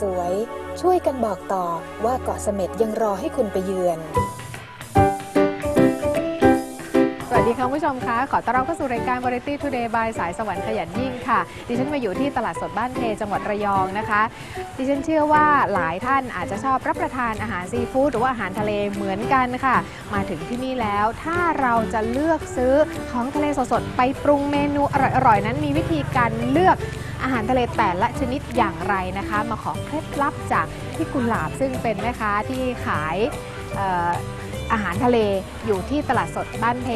สวย ช่วยกันบอกต่อว่าเกาะเสม็ดยังรอให้คุณไปเยือน สวัสดีค่ะคุณผู้ชมคะขอต้อนรับเข้าสู่รายการ Variety Today by สายสวรรค์ขยันยิ่งค่ะ ดิฉันมาอยู่ที่ตลาดสดบ้านเพจังหวัดระยองนะคะ ดิฉันเชื่อว่าหลายท่านอาจจะชอบรับประทานอาหารซีฟู้ดหรือว่าอาหารทะเลเหมือนกันค่ะ มาถึงที่นี่แล้ว ถ้าเราจะเลือกซื้อของทะเลสดๆไปปรุงเมนูอร่อยๆนั้นมีวิธีการเลือก อาหารทะเลแต่ละชนิดอย่างไรนะคะ มาขอเคล็ดลับจากพี่กุหลาบซึ่งเป็นแม่ค้าที่ขายเอ่ออาหารทะเลอยู่ที่ตลาดสดบ้านเพ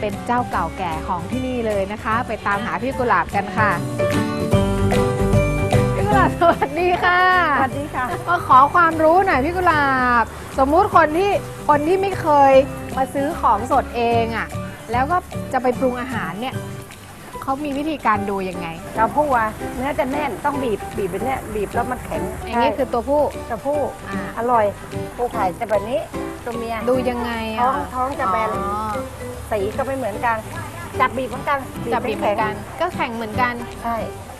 เป็นเจ้าเก่าแก่ของที่นี่เลยนะคะ ไปตามหาพี่กุหลาบกันค่ะพี่กุหลาบสวัสดีค่ะสวัสดีค่ะมาขอความรู้หน่อยพี่กุหลาบ สมมุติคนที่คนที่ไม่เคยมาซื้อของสดเองอะ่ะแล้วก็จะไปปรุงอาหารเนี่ย เขามีวิธีการดูยังไงกระพู้อะเนื้อจะแน่นต้องบีบบีบแบบเนี้ยบีบแล้วมันแข็งอย่างนี้คือตัวผู้กระพู้อ่า อร่อยปูไข่จะแบบนี้ตัวเมียดูยังไงท้อะองท้องจะแบนอ๋อสีก็ไม่เหมือนกันจับบีบเหมือนกันจับบีบเหมือนกัน ก็แข่งเหมือนกัน ใช่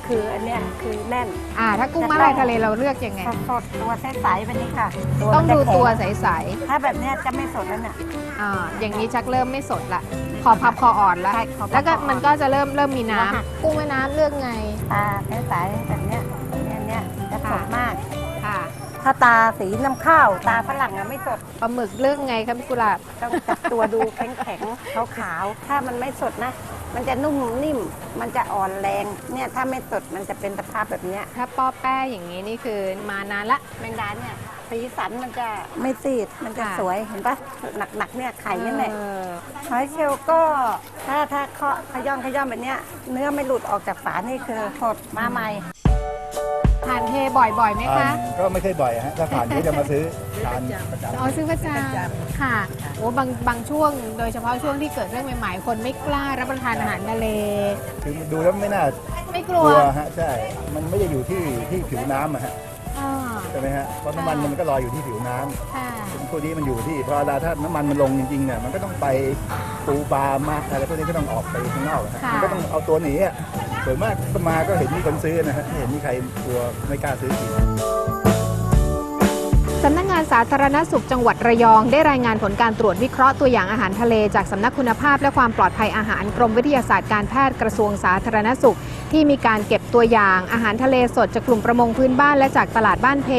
คืออันเนี้ยคือแน่น อ่า ถ้ากุ้งมาลายทะเลเราเลือกยังไง สดๆตัวใสๆแบบนี้ค่ะต้องมันจะดูตัวแข็งใสถ้าแบบเนี้ยจะไม่สดแล้วเนี่ยๆอ่าอย่างนี้ชักเริ่มไม่สดละคอพับคออ่อนละใช่ขอพับแล้วก็คออ่อนมันก็จะเริ่มเริ่มมีแล้วหักน้ำกุ้งแม่น้ำเลือกไง ตาใสๆแบบเนี้ยเนี้ยเนี้ยจะสดมากค่ะ ถ้าตาสีน้ำข้าว ตาฝรั่งอะไม่สดปลาหมึกเลือกไงครับพี่กุหลาบ ต้องจับตัวดูแข็งแข็งขาวขาวๆถ้ามันไม่สดนะ มันจะนุ่มนิ่ม มันจะอ่อนแรงเนี่ยถ้าไม่สดมันจะเป็นสภาพแบบเนี้ยถ้าป้อแป้อย่างนี้นี่คือมานานละ แมงดาเนี่ยสีสันมันจะไม่ซีดมันจะค่ะ สวยเห็นปะหนักๆเนี่ยไข่เนี่ยแหละ เออหอยเชลล์ก็ถ้าถ้าเคาะขย้อนขย้อนแบบเนี้ยเนื้อไม่หลุดออกจากฝานี่คือสดมาใหม่ ทานเทบ่อยๆไหมคะ ก็ไม่เคยบ่อยฮะถ้าผ่านก็จะมาซื้อทานประจำอ๋อซื้อประจำค่ะโอ้บางบางช่วง โดยเฉพาะช่วงที่เกิดเรื่องใหม่ๆ คนไม่กล้ารับประทานอาหารทะเล คือดูแล้วไม่น่า ไม่กกลัลัววฮะใช่ มันไม่ได้อยู่ที่ที่ผิวน้ำอะฮะอ่าใช่ไหมฮะเพราะน้ำมันมันก็ลอยอยู่ที่ผิวน้ำค่ะพวกนี้มันอยู่ที่พอเวลาถ้าน้ำมันมันลงจริงๆเนี่ยมันก็ต้องไปปูปลามาอะไรพวกนี้ก็ต้องออกไปข้างนอกอะฮะค่ะมันก็ต้องเอาตัวหนีอะ ส่วนมากมาก็เห็นมีคนซื้อนะฮะไม่เห็นมีใครกลัวไม่กล้าซื้อกินสำนักงานสาธารณสุขจังหวัดระยอง ได้รายงานผลการตรวจวิเคราะห์ตัวอย่างอาหารทะเลจากสำนักคุณภาพและความปลอดภัยอาหารกรมวิทยาศาสตร์การแพทย์กระทรวงสาธารณสุข ที่มีการเก็บตัวอย่างอาหารทะเลสดจากกลุ่มประมงพื้นบ้านและจากตลาดบ้านเพ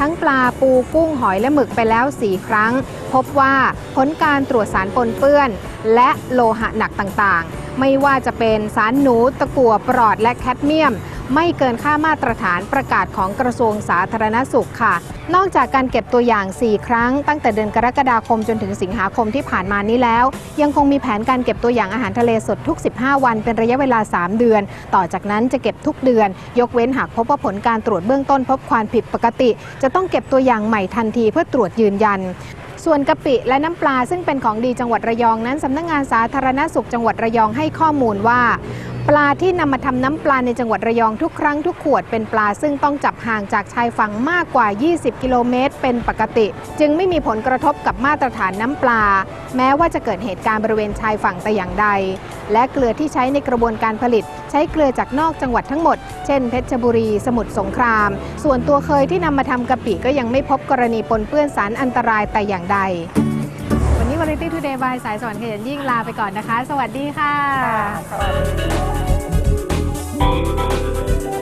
ทั้งปลาปูกุ้งหอยและหมึกไปแล้ว 4 ครั้ง พบว่าผลการตรวจสารปนเปื้อน และโลหะหนักต่างๆ ไม่ว่าจะเป็นสารหนูตะกั่วปลอดและแคดเมียม ไม่เกินค่ามาตรฐานประกาศของกระทรวงสาธารณสุขค่ะ นอกจากการเก็บตัวอย่าง 4 ครั้ง ตั้งแต่เดือนกรกฎาคมจนถึงสิงหาคมที่ผ่านมานี้แล้ว ยังคงมีแผนการเก็บตัวอย่างอาหารทะเลสดทุก 15 วัน เป็นระยะเวลา 3 เดือน ต่อจากนั้นจะเก็บทุกเดือน ยกเว้นหากพบว่าผลการตรวจเบื้องต้นพบความผิดปกติ จะต้องเก็บตัวอย่างใหม่ทันทีเพื่อตรวจยืนยัน ส่วนกะปิและน้ำปลาซึ่งเป็นของดีจังหวัดระยองนั้นสำนักงานสาธารณสุขจังหวัดระยองให้ข้อมูลว่าปลาที่นำมาทำน้ำปลาในจังหวัดระยองทุกครั้งทุกขวดเป็นปลาซึ่งต้องจับห่างจากชายฝั่งมากกว่า 20 กิโลเมตร เป็นปกติ จึงไม่มีผลกระทบกับมาตรฐานน้ำปลา แม้ว่าจะเกิดเหตุการณ์บริเวณชายฝั่งแต่อย่างใด และเกลือที่ใช้ในกระบวนการผลิต ใช้เกลือจากนอกจังหวัดทั้งหมด เช่นเพชรบุรี สมุทรสงคราม ส่วนตัวเคยที่นำมาทำกะปิก็ยังไม่พบกรณีปนเปื้อนสารอันตรายแต่อย่างใด วันนี้ Variety Today by สายสวรรค์ขยันยิ่งลาไปก่อนนะคะ สวัสดีค่ะร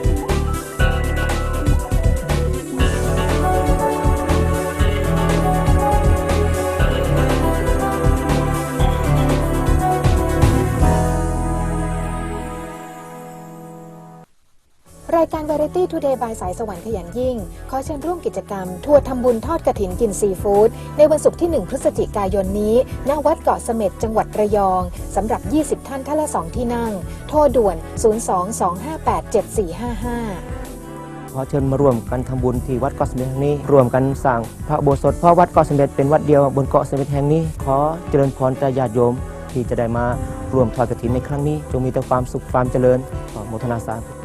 ายการ Variety Today by สายสวรรค์ขยันยิ่ง ขอเชิญร่วมกิจกรรม ทัวร์ทำบุญทอดกระถินกินซีฟู้ดในวันศุกร์ที่ 1 พฤศจิกายนนี้ ณ วัดเกาะเสม็ดจังหวัดระยองสำหรับ 20 ท่านท่านละ 2 ที่นั่ง โทรด่วน 022587455ขอเชิญมาร่วมกันทำบุญที่วัดเกาะเสม็ดแห่งนี้ร่วมกันสร้างพระโบสถเพราะวัดเกาะเสม็ดเป็นวัดเดียวบนเกาะเสม็ดแห่งนี้ ขอเจริญพรแต่ญาติโยมที่จะได้มาร่วมทอดกฐินในครั้งนี้ จงมีแต่ความสุขความเจริญขอโมทนาสาธุ